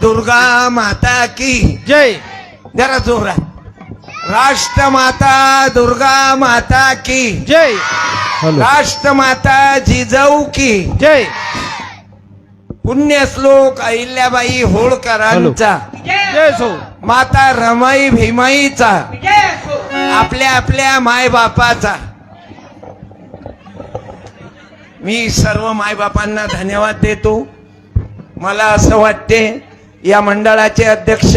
दुर्गा माता की जय। जरा जोरात. राष्ट्रमाता दुर्गा माता की जय। राष्ट्रमाता जिजाऊ की जय। पुण्यश्लोक अहिल्याबाई होळकरांचा. माता रमाई भीमाईचा. आपल्या आपल्या मायबापाचा. मी सर्व मायबापांना धन्यवाद देतो. मला असं वाटते या मंडळाचे अध्यक्ष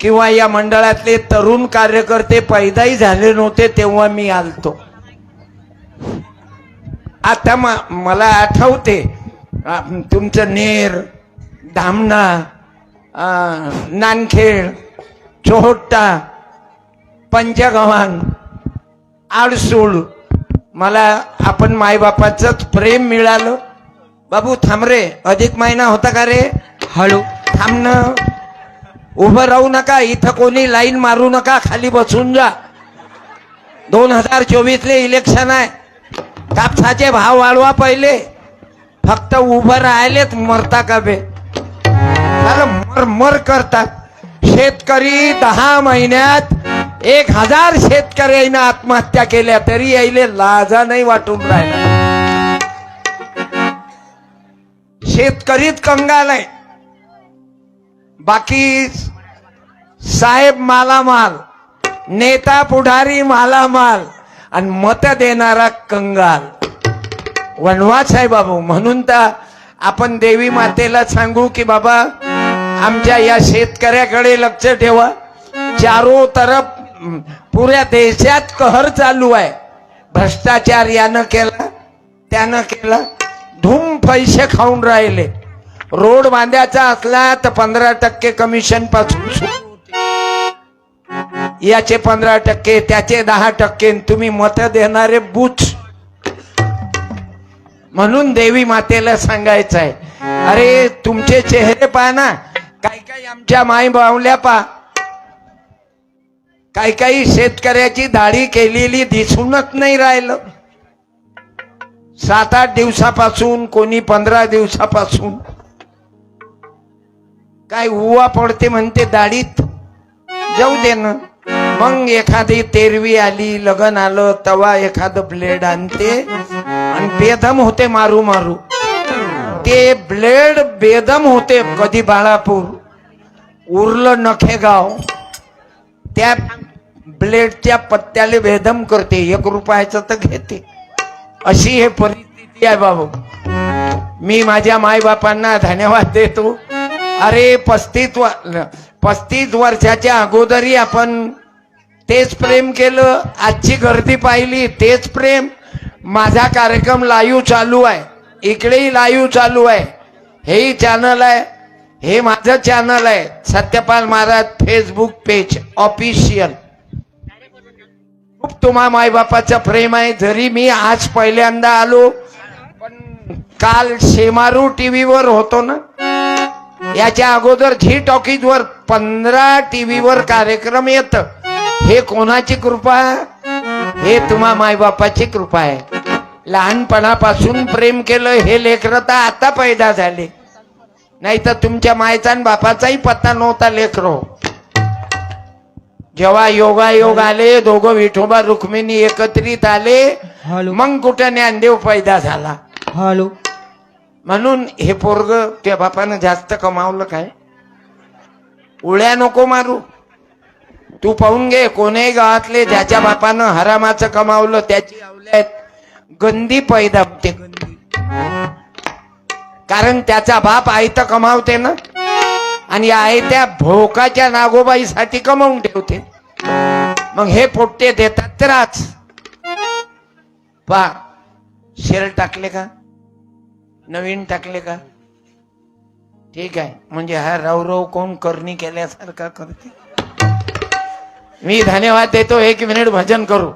किंवा या मंडळातले तरुण कार्यकर्ते पैदाही झाले नव्हते तेव्हा मी आलतो. आता मला आठवते तुमचं नेर धामणा नानखेड चोहट्टा पंचगव्हाण आडसूळ मला आपण मायबापाचंच प्रेम मिळालं. बाबू थांब रे अधिक महिना होता का रे? हॅलो थांबणं उभं राहू नका इथं कोणी लाईन मारू नका खाली बसून जा. दोन हजार चोवीसले इलेक्शन आहे. कापसाचे भाव वाढवा पहिले. फक्त उभं राहिलेच मरता का बे? मर मर करतात शेतकरी दहा महिन्यात एक हजार शेतकऱ्यांना आत्महत्या केल्या तरी यायले लाजा नाही वाटून राहिला. शेतकरीच कंगाल आहे. बाकी साहेब मालामाल नेता पुढारी मालामाल आणि मत देणारा कंगाल. वनवास आहे बाबू. म्हणून तर आपण देवी मातेला सांगू की बाबा आमच्या या शेतकऱ्याकडे लक्ष ठेवा. चारो तरफ पुऱ्या देशात कहर चालू आहे. भ्रष्टाचार यानं केला त्यानं केला. धूम पैसे खाऊन राहिले. रोड बांधायचा असला तर पंधरा टक्के कमिशनपासून याचे पंधरा टक्के त्याचे दहा टक्के तुम्ही मत देणारे बूच. म्हणून देवी मातेला सांगायचं आहे अरे तुमचे चेहरे पहा ना. काही काही आमच्या माय बावल्या पहा काही काही शेतकऱ्याची दाढी केलेली दिसूनच नाही राहिलं. सात आठ दिवसापासून कोणी पंधरा दिवसापासून. काय उवा पडते म्हणते दाढीत. जाऊ दे ना. मग एखादी तेरवी आली लग्न आलं तवा एखादं ब्लेड आणते. आणि बेदम होते मारू मारू. ते ब्लेड बेदम होते कधी बाळापूर. उरलं नखेगाव. त्या ब्लेडच्या पत्त्याला बेदम करते. एक रुपयाचं तर घेते. अशी हे परिस्थिती आहे बाबू. मी माझ्या मायबापांना धन्यवाद देतो. अरे पस्तीस व पस्तीस वर्षाच्या अगोदरही आपण तेच प्रेम केलं. आजची गर्दी पाहिली तेच प्रेम. माझा कार्यक्रम लाईव्ह चालू आहे. इकडेही लाईव्ह चालू आहे. हेही चॅनल आहे. हे माझं चॅनल आहे. Satyapal Maharaj Facebook page official खूप तुम्हा मायबापाचं प्रेम आहे. जरी मी आज पहिल्यांदा आलो पण काल शेमारू टीव्हीवर होतो ना? याच्या अगोदर झी टॉकीजवर पंधरा टीव्हीवर कार्यक्रम येत. हे कोणाची कृपा? हे तुम्हा मायबापाची कृपा आहे. लहानपणापासून प्रेम केलं हे लेकरं तर आता पैदा झाले. नाही तर तुमच्या मायचा आणि बापाचाही पत्ता नव्हता लेकरो. जेव्हा योगायोग आले दोघं विठोबा रुक्मिणी एकत्रित आले मग कुठं ज्ञानदेव पैदा झाला? हॅलो. म्हणून हे पोरग त्या बापानं जास्त कमावलं काय? उळ्या नको मारू. तू पाहून घे कोणी गावातले ज्याच्या बापानं हरामाचं कमावलं त्याची आवल्यात गंदी पैदा होते. गंदी कारण त्याचा बाप आयत कमावते ना. आणि आयत्या भोकाच्या नागोबाईसाठी कमावून ठेवते. मग हे पोट्टे देतात त्रास पा शेर टाकले का? नवीन टाकले का? ठीक आहे. म्हणजे हा राव कोण करणी केल्यासारखा करते? मी धन्यवाद देतो एक मिनिट भजन करू.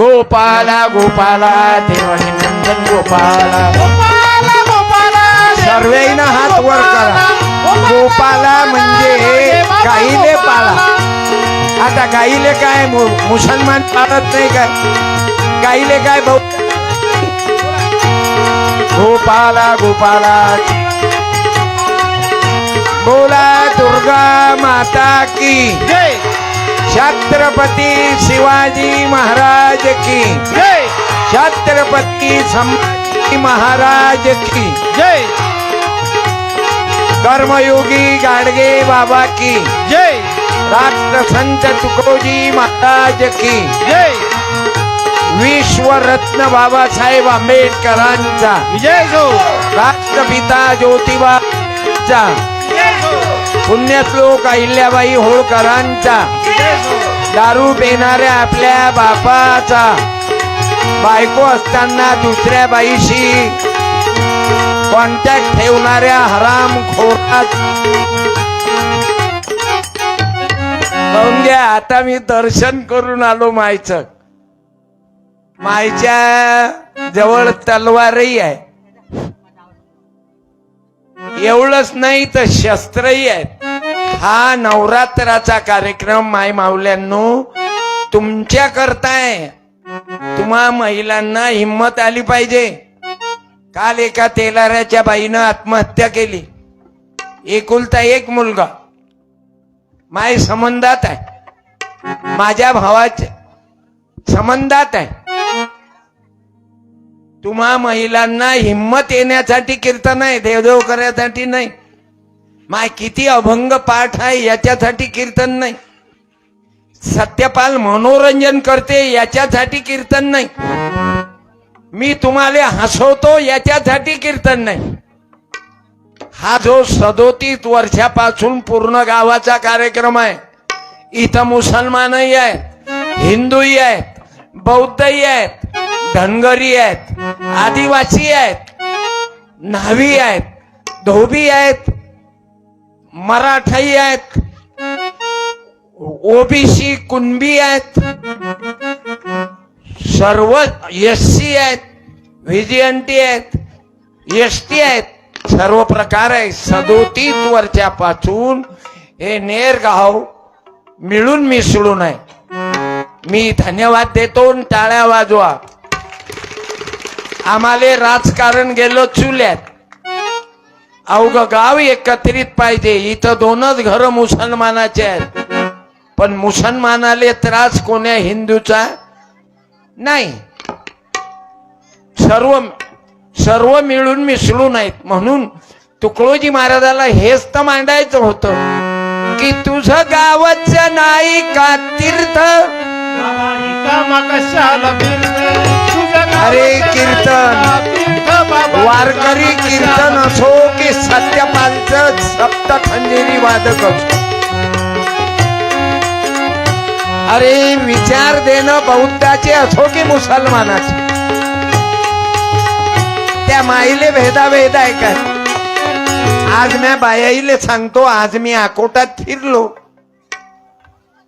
गोपाला गोपाला देवानी नंदन गोपाला. सर्वेनं हात वर करा. गोपाला म्हणजे गाईले पाळा. गाईले काय मुसलमान पाळत नाही काय? गाईले काय भाऊ? गोपाला गोपाला बोला दुर्गा माता की। जय। छत्रपती शिवाजी महाराज की। जय। छत्रपती संभाजी महाराज की। जय। कर्मयोगी गाडगे बाबा की। जय। राष्ट्रसंत तुकोजी महाराज की। जय। विश्वरत्न बाबासाहेब आंबेडकरांचा। विजय सो राष्ट्रपिता ज्योतिबाचा विजय सो पुण्यश्लोक अहिल्याबाई होळकरांचा. दारू पेणाऱ्या आपल्या बापाचा. बायको असताना दुसऱ्या बाईशी कॉन्टॅक्ट ठेवणाऱ्या हराम खोरात. पाहून घ्या आता मी दर्शन करून आलो मायचं. मायच्या जवळ तलवारही आहे. एवढंच नाही तर शस्त्रही आहेत. हा नवरात्राचा कार्यक्रम माय माऊल्यांनो तुमच्या करताय. तुम्हा महिलांना हिंमत आली पाहिजे. काल एका तेलाऱ्याच्या बाईनं आत्महत्या केली. एकुलता एक मुलगा. माय संबंधात आहे. माझ्या भावाच्या संबंधात आहे. तुम्हा महिलांना हिंमत येण्यासाठी कीर्तन आहे देवदेव करण्यासाठी नाही. माय किती अभंग पाठ आहे याच्यासाठी कीर्तन नाही. सत्यपाल मनोरंजन करते याच्यासाठी कीर्तन नाही. मी तुम्हाला हसवतो याच्यासाठी कीर्तन नाही. हा जो सदोतीस वर्षापासून पूर्ण गावाचा कार्यक्रम आहे इथं मुसलमानही आहेत हिंदूही आहेत बौद्धही आहेत धनगरी आहेत आदिवासी आहेत न्हावी आहेत धोबी आहेत मराठाई आहेत. ओबीसी कुणबी आहेत. सर्व एस सी आहेत. व्हिजिएंटी आहेत. एस टी आहेत. सर्व प्रकार आहे सदोतीस वर्षापासून हे नेरगाव मिळून मिसळून आहे. मी धन्यवाद देतो आणि टाळ्या वाजवा. आम्हाला राजकारण गेलो चुल्यात. अवघ गाव एकत्रित पाहिजे. इथं दोनच घर मुसलमानाचे आहेत. पण मुसलमानाले त्रास कोण्या हिंदूचा? नाही. सर्व सर्व मिळून मिसळून आहेत म्हणून तुकडोजी महाराजाला हेच तर मांडायचं होतं. की तुझं गावच नाही का तीर्थ? अरे कीर्तन. वारकरी कीर्तन असो की सत्यपालच सप्त खंजेरी वादक. असो अरे विचार देणं बौद्धाचे असो की मुसलमानाचे. त्या माईले भेदाभेद आहे काय आज मी बायाईले सांगतो आज मी आकोटात फिरलो.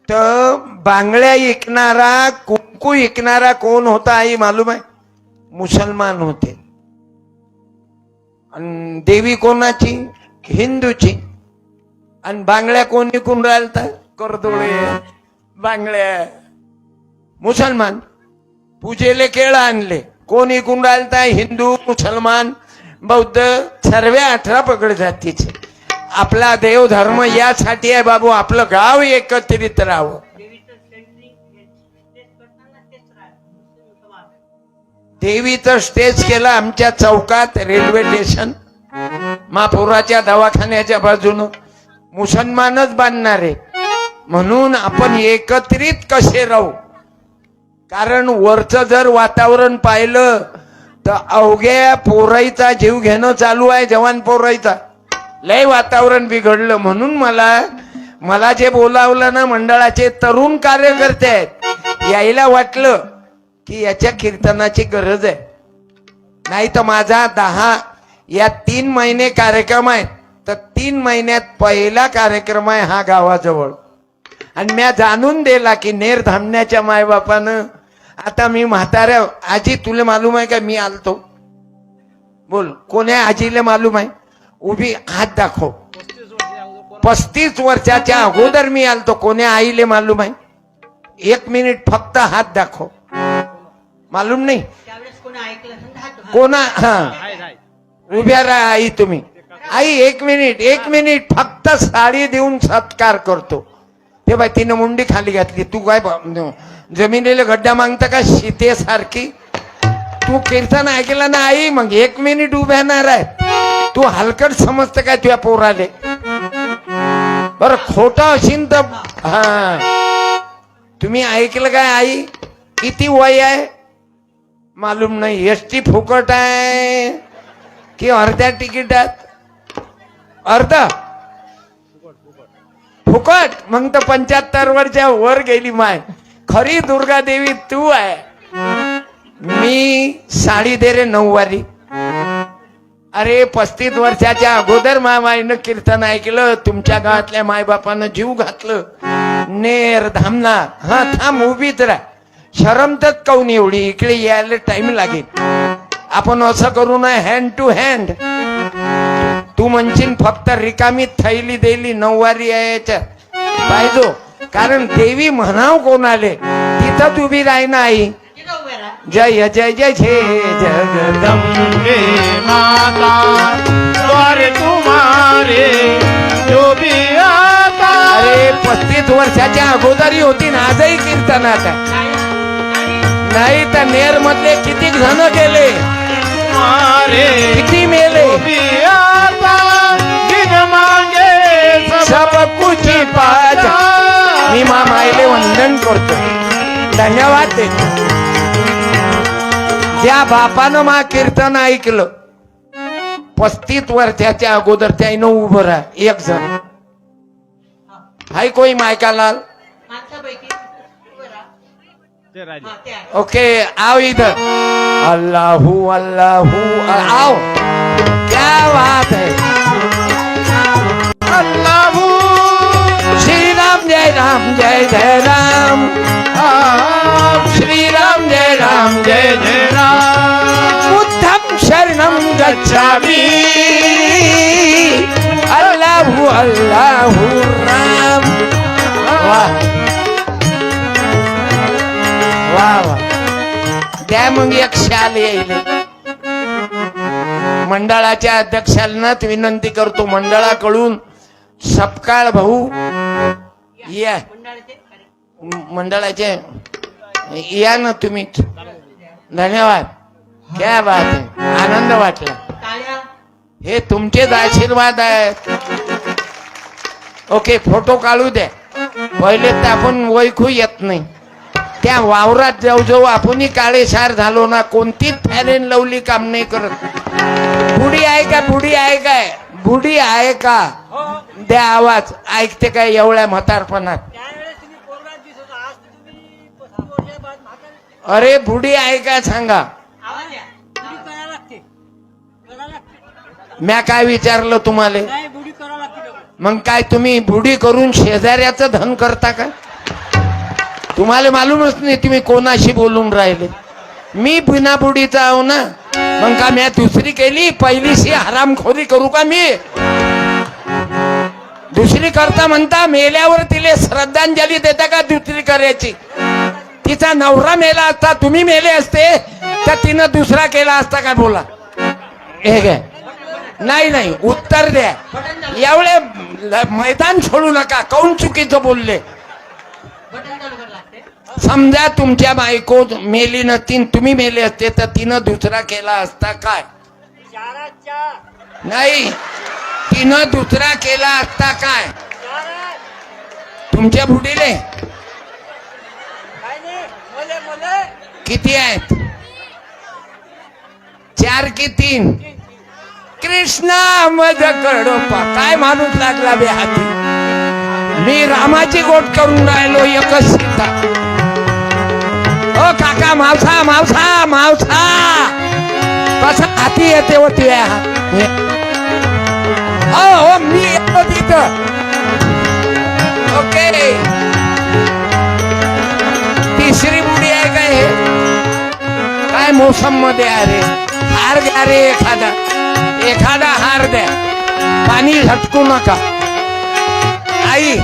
तर बांगड्या ऐकणारा कुंकू ऐकणारा कोण होता आई मालूम आहे? मुसलमान होते. आणि देवी कोणाची? हिंदूची. आणि बांगड्या कोण विकून राहिलता? करदोळे. बांगड्या. मुसलमान. पूजेले केळं आणले. कोण विकून राहिलता? हिंदू मुसलमान बौद्ध सर्व अठरा पकड जातीचे. आपला देव धर्म यासाठी आहे बाबू. आपलं गाव एकत्रित राहावं. देवीचं स्टेज केलं आमच्या चौकात रेल्वे स्टेशन. महापुराच्या दवाखान्याच्या बाजूनं. मुसलमानच बांधणारे. म्हणून आपण एकत्रित कसे राहू? कारण वरचं जर वातावरण पाहिलं तर अवघ्या पोराईचा जीव घेणं चालू आहे जवान पोराईचा. लय वातावरण बिघडलं. म्हणून मला मला जे बोलावलं ना मंडळाचे तरुण कार्यकर्ते आहेत यायला वाटलं की याच्या कीर्तनाची गरज आहे. नाही तर माझा दहा या तीन महिने कार्यक्रम आहेत. तर तीन महिन्यात पहिला कार्यक्रम आहे हा गावाजवळ. आणि म्या जाणून दिला की नेर धामण्याच्या मायबापानं आता मी म्हाताऱ्या आजी तुला मालूम आहे का? मी आलतो. बोल कोण्या आजीला मालूम आहे? उभी हात दाखव. पस्तीस वर्षाच्या अगोदर मी आलतो. कोण्या आईले मालूम आहे? एक मिनिट फक्त हात दाखव. मालूम नाही. कोणी हा. आहे, आहे. उभ्या राहा आई तुम्ही. आई एक मिनिट एक मिनिट. फक्त साडी देऊन सत्कार करतो. ते बाय तिनं मुंडी खाली घातली. तू काय जमिनीला गड्डा मागता का? सीतेसारखी तू कीर्तन ऐकलं ना आई? मग एक मिनिट उभ्या नाही राह तू हलकट समजत काय तुझ्या पोराले? बर खोट असेल तर हा. तुम्ही ऐकलं काय आई? किती वय आहे? मालूम नाही एस टी फुकट आहे की अर्ध्या तिकिटात? अर्ध? फुकट? मग तर पंच्याहत्तर वरच्या वर गेली माय. खरी दुर्गा देवी तू आहे. मी साडी दे रे नऊवारी. अरे पस्तीस वर्षाच्या अगोदर मामाईनं कीर्तन ऐकलं तुमच्या गावातल्या मायबापानं जीव घातलं. नेर धामना. हा थांब उभीच राह. शरम तर काऊन एवढी? इकडे यायला टाइम लागेल. आपण असं करू ना हँड टू हँड तू म्हणशील फक्त रिकामी थैली देली नऊवारी आहे याच्यात पाहिजो कारण देवी म्हणाव कोणाले? आले उभी राही ना आई. तिथं जय जय जय जय झे हे माता. द्वारे तुम्हारे जो भी आता. अरे पस्तीस वर्षाच्या अगोदरी होती ना आजही कीर्तनात आहे. नाही तर नेर मधले किती जण गेले? किती मेले? सब कुछ पाजा मी मा मायले वंदन करतो. धन्यवाद देतो. ज्या बापानं मा कीर्तन ऐकलं पस्तीस वर्षाच्या अगोदर त्यानं उभं राहा. एक जण. हाय कोई मायकालाल माणसापैकी ओके आओ इधर अल्लाहू अल्लाहू आओ. क्या बात है. अल्लाह श्री राम जय राम जय जय राम। श्री राम जय राम जय जय राम। बुद्धम शरणम गच्छामि। अल्लाहू अल्लाहू राम। वाह। वा वा द्या मग एक शाल येईल मंडळाच्या अध्यक्षांनाच विनंती करतो मंडळाकडून. सपकाळ भाऊ. या. मंडळाचे. या ना तुम्ही. धन्यवाद. क्या बात आहे आनंद वाटला. हे तुमचेच आशीर्वाद आहेत. ओके फोटो काढू द्या. पहिले तर आपण ओळखू येत नाही. त्या वावरात जाऊ जाऊ आपणही काळेशार झालो ना कोणतीच फॅरेन लवली काम नाही करत. बुडी आहे का बुडी आहे काय बुडी आहे का? द्या आवाज ऐकते काय एवढ्या म्हातारपणात. अरे बुडी आहे का सांगा. म्या काय विचारलं तुम्हाला. मग काय तुम्ही बुडी करून शेजाऱ्याचं धन करता का? तुम्हाला मालूमच नाही तुम्ही कोणाशी बोलून राहिले. मी बिनापुडीचा आहो ना मग का म्या दुसरी केली? पहिलीशी हरामखोरी करू का मी? दुसरी करता म्हणता मेल्यावर तिले श्रद्धांजली देता का दुसरी करायची? तिचा नवरा मेला असता तुम्ही मेले असते तर तिनं दुसरा केला असता का बोला? हे काय नाही नाही उत्तर द्या. एवढे मैदान सोडू नका कौन चुकीचं बोलले? समजा तुमच्या बायको मेली नसती तुम्ही मेले असते तर तिनं दुसरा केला असता काय? नाही. तिनं दुसरा केला असता काय? तुमच्या बुडीले? किती आहेत? चार की तीन? कृष्णा मज कडोपा काय माणूस लागला बे हाती? मी रामाची गोट करून राहिलो एकच सीता. मावसा मावसा मावसा मावसा कसा हाती येते होती हो, हो? मी येतो तिथं. ओके. तिसरी बुडी आहे काय हे? काय मोसममध्ये अरे हार द्या रे एखादा. एखादा हार द्या. पाणी झटकू नका. आई